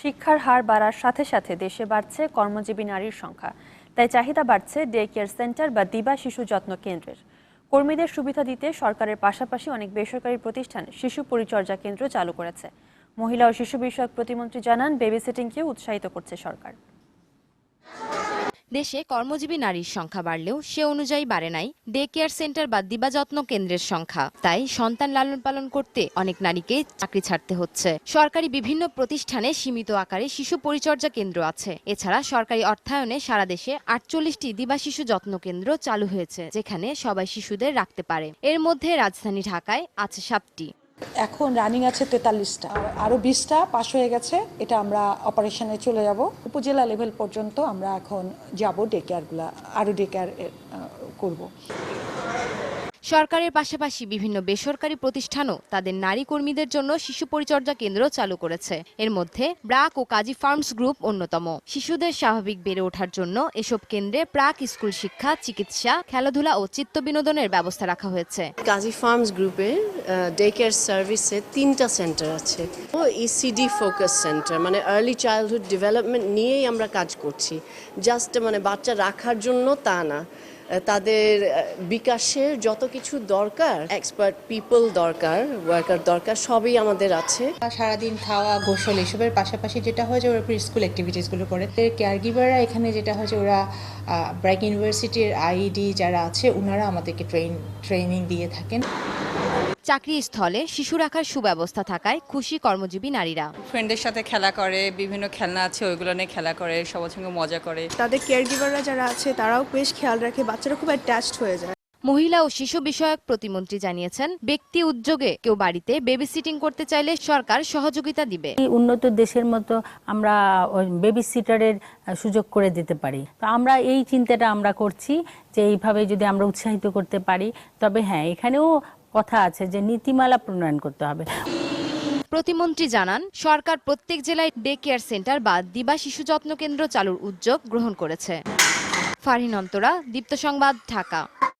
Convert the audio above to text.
শিক্ষার হার বাড়ার সাথে সাথে দেশে বাড়ছে কর্মজীবী নারীর সংখ্যা। তাই চাহিদা বাড়ছে ডে কেয়ার সেন্টার বা দিবা শিশু যত্ন কেন্দ্রের। কর্মীদের সুবিধা দিতে সরকারের পাশাপাশি অনেক বেসরকারি প্রতিষ্ঠান শিশু পরিচর্যা কেন্দ্র চালু করেছে। মহিলা ও শিশু বিষয়ক প্রতিমন্ত্রী জানান বেবি সিটিংকে উৎসাহিত করছে সরকার। দেশে কর্মজীবী নারীর সংখ্যা বাড়লেও সে অনুযায়ী বাড়ে নাই। ডে কেয়ার সেন্টার বা দিবাযত্ন কেন্দ্রের সংখ্যা। তাই সন্তান লালন পালন করতে অনেক নারীকে চাকরি ছাড়তে হচ্ছে। সরকারি বিভিন্ন প্রতিষ্ঠানে সীমিত আকারে শিশু পরিচর্যা কেন্দ্র আছে। এছাড়া সরকারি অর্থায়নে সারা দেশে আটচল্লিশটি দিবা শিশু যত্ন কেন্দ্র চালু হয়েছে, যেখানে সবাই শিশুদের রাখতে পারে। এর মধ্যে রাজধানী ঢাকায় আছে সাতটি। এখন রানিং আছে তেতাল্লিশটা। আরও বিশটা পাস হয়ে গেছে, এটা আমরা অপারেশনে চলে যাব। উপজেলা লেভেল পর্যন্ত আমরা এখন যাব ডে কেয়ারগুলো আরও ডে কেয়ার করব। সরকারের পাশাপাশি বিভিন্ন বেসরকারি প্রতিষ্ঠানও তাদের নারী কর্মীদের জন্য শিশু পরিচর্যা কেন্দ্র চালু করেছে। এর মধ্যে ব্রাক ও কাজী ফার্মস গ্রুপ অন্যতম। শিশুদের স্বাভাবিক বেড়ে ওঠার জন্য এসব কেন্দ্রে প্রাক স্কুল শিক্ষা, চিকিৎসা, খেলাধুলা ও চিত্ত বিনোদনের ব্যবস্থা রাখা হয়েছে। কাজী ফার্মস গ্রুপে ডে কেয়ার সার্ভিসে তিনটা সেন্টার আছে। ও ইসিডি ফোকাস সেন্টার মানে আর্লি চাইল্ডহুড ডেভেলপমেন্ট নিয়েই আমরা কাজ করছি। জাস্ট মানে বাচ্চা রাখার জন্য তা না। তাদের বিকাশের যত কিছু দরকার এক্সপার্ট পিপল দরকার ওয়ার্কার দরকার, সবই আমাদের আছে। সারাদিন খাওয়া, গোসল এসবের পাশাপাশি যেটা হয় যে ওরা প্রি স্কুল অ্যাক্টিভিটিসগুলো করে। কেয়ার গিভাররা এখানে যেটা হয় যে ওরা ব্র্যাক ইউনিভার্সিটির আইডি যারা আছে ওনারা আমাদেরকে ট্রেন ট্রেনিং দিয়ে থাকেন। চাকরি স্থলে শিশু রাখার সুব্যবস্থা থাকায় খুশি কর্মজীবী নারীরা। ফ্রেন্ডের সাথে খেলা করে বিভিন্ন খেলনা আছে ওইগুলো নিয়ে খেলা করে সবার সঙ্গে মজা করে। তাদের কেয়ার গিভাররা যারা আছে তারাও বেশ খেয়াল রাখে বাচ্চারা খুব অ্যাটাচড হয়ে যায়। মহিলা ও শিশু বিষয়ক প্রতিমন্ত্রী জানিয়েছেন ব্যক্তি উদ্যোগে কেউ বাড়িতে বেবি সিটিং করতে চাইলে সরকার সহযোগিতা দিবে। এই উন্নত দেশের মতো আমরা বেবি সিটারের সুযোগ করে দিতে পারি। তো আমরা এই চিন্তাটা আমরা করছি যে এইভাবে যদি আমরা উৎসাহিত করতে পারি তবে হ্যাঁ এখানেও কথা আছে যে নীতিমালা প্রণয়ন করতে হবে। প্রতিমন্ত্রী জানান, সরকার প্রত্যেক জেলায় ডে কেয়ার সেন্টার বা দিবা শিশু যত্ন কেন্দ্র চালুর উদ্যোগ গ্রহণ করেছে। ফারহিন অন্তরা, দীপ্ত সংবাদ, ঢাকা।